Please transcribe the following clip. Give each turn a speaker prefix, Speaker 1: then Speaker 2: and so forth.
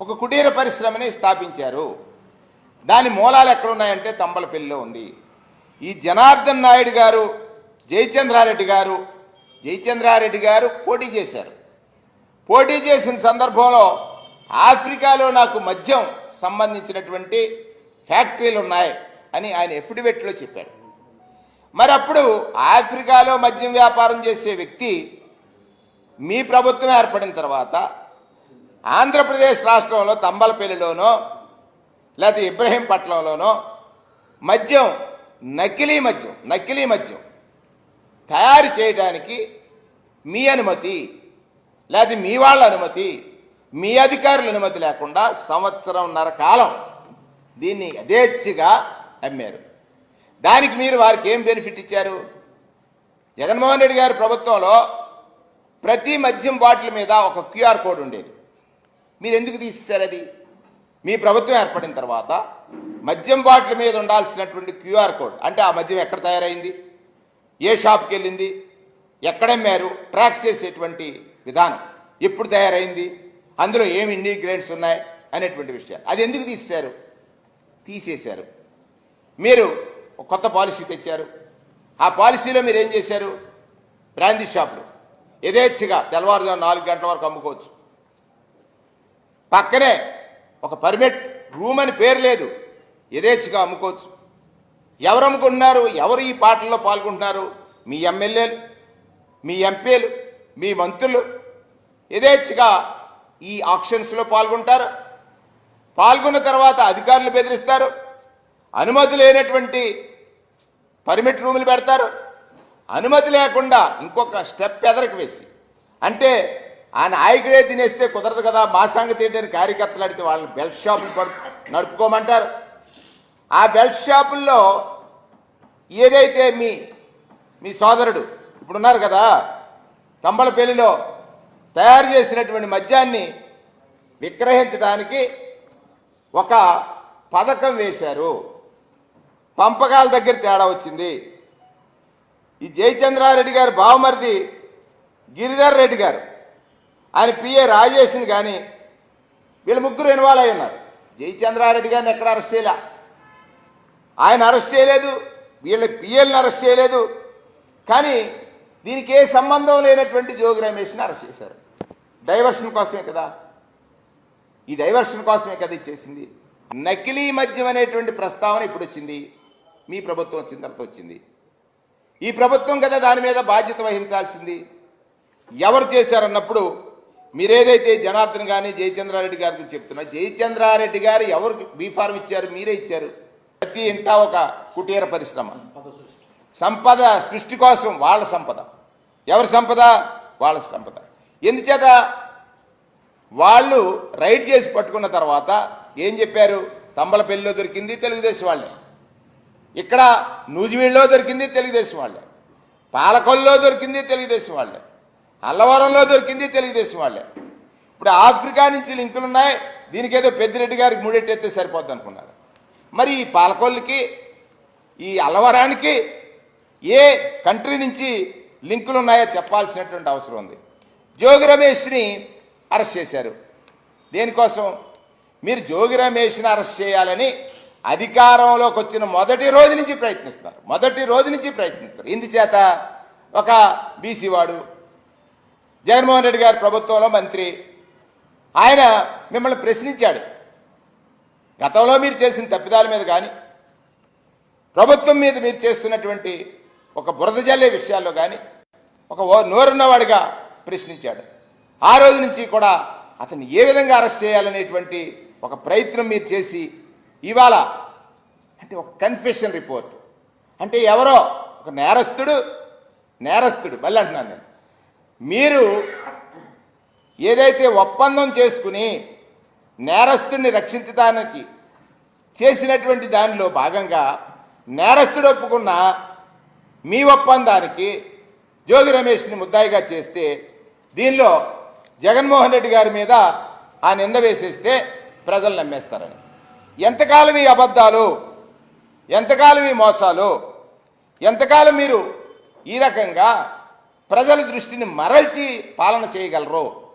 Speaker 1: ఒక కుటీర పరిశ్రమని స్థాపించారు. దాని మూలాలు ఎక్కడున్నాయంటే తంబలపల్లిలో ఉంది. ఈ జనార్దన్ నాయుడు గారు జయచంద్రారెడ్డి గారు జయచంద్రారెడ్డి గారు పోటీ చేశారు. పోటీ చేసిన సందర్భంలో ఆఫ్రికాలో నాకు మద్యం సంబంధించినటువంటి ఫ్యాక్టరీలు ఉన్నాయి అని ఆయన ఎఫిడవిట్లో చెప్పాడు. మరి అప్పుడు ఆఫ్రికాలో మద్యం వ్యాపారం చేసే వ్యక్తి మీ ప్రభుత్వం ఏర్పడిన తర్వాత ఆంధ్రప్రదేశ్ రాష్ట్రంలో తంబలపల్లిలోనో లేకపోతే ఇబ్రహీంపట్నంలోనో మద్యం నకిలీ మద్యం నకిలీ మద్యం తయారు చేయడానికి మీ అనుమతి లేకపోతే మీ వాళ్ళ అనుమతి మీ అధికారుల అనుమతి లేకుండా సంవత్సరంన్నర కాలం దీన్ని యథేచ్ఛగా అమ్మారు. దానికి మీరు వారికి ఏం బెనిఫిట్ ఇచ్చారు? జగన్మోహన్ రెడ్డి గారి ప్రభుత్వంలో ప్రతి మద్యం బాటిల్ మీద ఒక క్యూఆర్ కోడ్ ఉండేది. మీరు ఎందుకు తీసేశారు అది? మీ ప్రభుత్వం ఏర్పడిన తర్వాత మద్యం బాటిల్ మీద ఉండాల్సినటువంటి క్యూఆర్ కోడ్ అంటే ఆ మద్యం ఎక్కడ తయారైంది? ఏ షాప్కి వెళ్ళింది? ఎక్కడమ్మారు ట్రాక్ చేసేటువంటి విధానం ఎప్పుడు తయారైంది? అందులో ఏమి ఇంగ్రీడియంట్స్ ఉన్నాయి అనేటువంటి విషయాలు. అది ఎందుకు తీసేశారు? తీసేశారు. మీరు కొత్త పాలసీ తెచ్చారు. ఆ పాలసీలో మీరు ఏం చేశారు? బ్రాందీ షాపులు. యథేచ్ఛగా తెల్లవారుజాము నాలుగు గంటల వరకు అమ్ముకోవచ్చు. పక్కనే ఒక పర్మిట్ రూమ్ అని పేరు లేదు. యథేచ్ఛగా అమ్ముకోవచ్చు. ఎవరు అమ్ముకుంటున్నారు ఎవరు ఈ పాటల్లో పాల్గొంటున్నారు? మీ ఎమ్మెల్యేలు మీ ఎంపీలు మీ మంత్రులు యథేచ్ఛగా ఈ ఆక్షన్స్లో పాల్గొంటారు. పాల్గొన్న తర్వాత అధికారులు బెదిరిస్తారు. అనుమతి లేనటువంటి పర్మిట్ రూములు పెడతారు. అనుమతి లేకుండా ఇంకొక స్టెప్ ఎదరికి వేసి అంటే ఆ నాయకుడే తినేస్తే కుదరదు కదా మా సంగతి ఏంటని కార్యకర్తలు అడిగితే వాళ్ళని బెల్ట్ షాపులు నడుపుకోమంటారు. ఆ బెల్ట్ షాపుల్లో ఏదైతే మీ మీ సోదరుడు ఇప్పుడు ఉన్నారు కదా తంబలపల్లిలో తయారు చేసినటువంటి మద్యాన్ని విక్రహించడానికి ఒక పథకం వేశారు. పంపకాల దగ్గర తేడా వచ్చింది. ఈ జయచంద్రారెడ్డి గారు బావమరిది గిరిధర్ రెడ్డి గారు ఆయన పిఏ రాజేష్ని కానీ వీళ్ళు ముగ్గురు ఇన్వాల్వ్ అయి ఉన్నారు. జయచంద్రారెడ్డి గారిని ఎక్కడ అరెస్ట్ చేయలే? ఆయన అరెస్ట్ చేయలేదు. వీళ్ళ పిఎల్ని అరెస్ట్ చేయలేదు. కానీ దీనికి ఏ సంబంధం లేనటువంటి జోగి రమేష్ని అరెస్ట్ చేశారు. డైవర్షన్ కోసమే కదా? ఈ డైవర్షన్ కోసమే కదా ఇచ్చేసింది? నకిలీ మద్యం అనేటువంటి ప్రస్తావన ఇప్పుడు వచ్చింది. మీ ప్రభుత్వం వచ్చిన తర్వాత వచ్చింది. ఈ ప్రభుత్వం కదా దాని మీద బాధ్యత వహించాల్సింది. ఎవరు చేశారన్నప్పుడు మీరేదైతే జనార్దన్ కానీ జయచంద్రారెడ్డి గారికి చెప్తున్నా జయచంద్రారెడ్డి గారు ఎవరు బీఫార్మ్ ఇచ్చారు? మీరే ఇచ్చారు. ప్రతి ఇంటా ఒక కుటీర పరిశ్రమ. సంపద సృష్టి కోసం వాళ్ళ సంపద. ఎవరి సంపద? వాళ్ళ సంపద. ఎందుచేత? వాళ్ళు రైడ్ చేసి పట్టుకున్న తర్వాత ఏం చెప్పారు? తంబలపల్లిలో దొరికింది తెలుగుదేశం వాళ్ళే. ఇక్కడ నూజివీడులో దొరికింది తెలుగుదేశం వాళ్ళే. పాలకొల్లో దొరికింది తెలుగుదేశం వాళ్ళే. అల్లవరంలో దొరికింది తెలుగుదేశం వాళ్ళే. ఇప్పుడు ఆఫ్రికా నుంచి లింకులు ఉన్నాయి దీనికి ఏదో పెద్దిరెడ్డి గారికి మూడెట్టేస్తే సరిపోద్ది అనుకున్నారు. మరి ఈ పాలకొల్లుకి ఈ అల్లవరానికి ఏ కంట్రీ నుంచి లింకులు ఉన్నాయో చెప్పాల్సినటువంటి అవసరం ఉంది. జోగి రమేష్ని అరెస్ట్ చేశారు. దేనికోసం? మీరు జోగి రమేష్ని అరెస్ట్ చేయాలని అధికారంలోకి వచ్చిన మొదటి రోజు నుంచి ప్రయత్నిస్తారు మొదటి రోజు నుంచి ప్రయత్నిస్తారు ఇందుచేత ఒక బీసీ వాడు జగన్మోహన్ రెడ్డి గారి ప్రభుత్వంలో మంత్రి. ఆయన మిమ్మల్ని ప్రశ్నించాడు. గతంలో మీరు చేసిన తప్పిదాల మీద కానీ ప్రభుత్వం మీద మీరు చేస్తున్నటువంటి ఒక బురద జల్లే విషయాల్లో కానీ ఒక ఓ నోరున్నవాడిగా ప్రశ్నించాడు. ఆ రోజు నుంచి కూడా అతన్ని ఏ విధంగా అరెస్ట్ చేయాలనేటువంటి ఒక ప్రయత్నం మీరు చేసి ఇవాళ అంటే ఒక కన్ఫెషన్ రిపోర్ట్. అంటే ఎవరో ఒక నేరస్తుడు నేరస్తుడు మళ్ళీ అంటున్నాను నేను. మీరు ఏదైతే ఒప్పందం చేసుకుని నేరస్తుడిని రక్షించడానికి చేసినటువంటి దానిలో భాగంగా నేరస్తుడు ఒప్పుకున్న మీ ఒప్పందానికి జోగి రమేష్ని ముద్దాయిగా చేస్తే దీనిలో జగన్మోహన్ రెడ్డి గారి మీద ఆ నింద వేసేస్తే ప్రజలు నమ్మేస్తారని. ఎంతకాలం ఈ అబద్ధాలు? ఎంతకాలం ఈ మోసాలు? ఎంతకాలం మీరు ఈ రకంగా ప్రజల దృష్టిని మరల్చి పాలన చేయగలరు?